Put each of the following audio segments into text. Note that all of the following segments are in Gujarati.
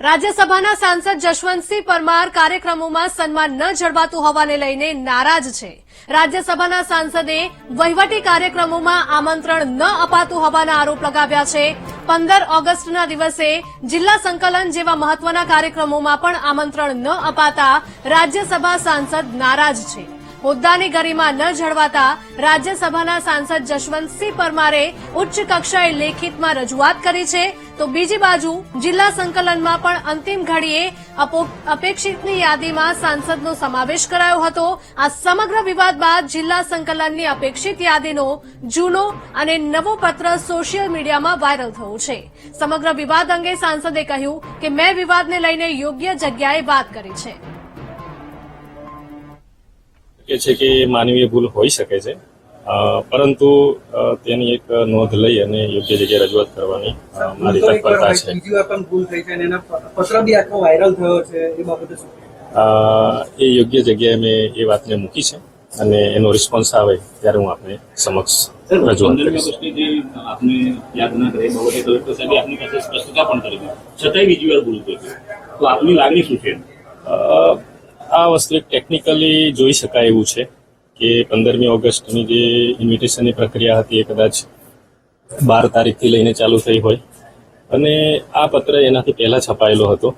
રાજ્યસભાના સાંસદ જશવંતસિંહ પરમાર કાર્યક્રમોમાં સન્માન ન જળવાતું હોવાને લઈને નારાજ છે. રાજ્યસભાના સાંસદે વહીવટી કાર્યક્રમોમાં આમંત્રણ ન અપાતું હોવાના આરોપ લગાવ્યા છે. પંદર ઓગસ્ટના દિવસે જિલ્લા સંકલન જેવા મહત્વના કાર્યક્રમોમાં પણ આમંત્રણ ન અપાતા રાજ્યસભા સાંસદ નારાજ છે. હોદ્દાની ગરિમા ન જળવાતા રાજ્યસભાના સાંસદ જશવંતસિંહ પરમારે ઉચ્ચ કક્ષાએ લેખિતમાં રજૂઆત કરી છે. તો બીજી બાજુ જિલ્લા સંકલનમાં પણ અંતિમ ઘડીએ અપો- અપેક્ષિતની યાદીમાં સાંસદનો સમાવેશ કરાયો હતો. આ સમગ્ર વિવાદ બાદ જિલ્લા સંકલનની અપેક્ષિત યાદીનો જૂનો અને નવો પત્ર સોશિયલ મીડિયામાં વાયરલ થયો છે. સમગ્ર વિવાદ અંગે સાંસદે કહ્યું કે, મેં વિવાદને લઈને યોગ્ય જગ્યાએ વાત કરી છે. કે છે કે માનવીય ભૂલ હોઈ શકે છે. પરંતુ તેની એક નોંધ લઈ અને યોગ્ય જગ્યાએ રજૂઆત કરવાની મારી તત્પરતા છે. બીજી વાર પણ ભૂલ થઈ છે અને એના પત્ર બી આખો વાયરલ થયો છે એ બાબતે એ યોગ્ય જગ્યાએ મેં એ વાતને મૂકી છે અને એનો રિસ્પોન્સ આવે ત્યારે હું આપને સમક્ષ રજૂઆત કરીશ. આપને યાદ ના કરે બાબતે કલેક્ટર સાહેબે આપની પાસે સ્પષ્ટતા પણ કરી છતાંય બીજી વાર ભૂલ થઈ તો આપની લાગણી શું છે? આ વસ્તુ એક ટેકનિકલી જોઈ શકાય એવું છે કે પંદરમી ઓગસ્ટની જે ઇન્વિટેશનની પ્રક્રિયા હતી એ કદાચ બાર તારીખથી લઈને ચાલુ થઈ હોય. અને આ પત્ર એનાથી પહેલાં છપાયેલો હતો.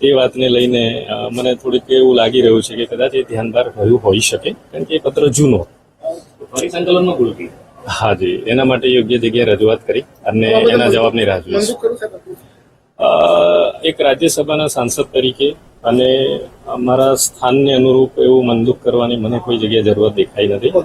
તે વાતને લઈને મને થોડીક એવું લાગી રહ્યું છે કે કદાચ એ ધ્યાન બહાર રહ્યું હોઈ શકે કારણ કે એ પત્ર જૂનો સંકલનમાં ભૂલ થઈ હા જી એના માટે યોગ્ય જગ્યાએ રજૂઆત કરી અને એના જવાબની રાહ જોઈશ. એક રાજ્યસભાના સાંસદ તરીકે અને અમારા સ્થાનને અનુરૂપ એવું મનદુખ કરવાની મને કોઈ જગ્યાએ જરૂરત દેખાઈ નથી.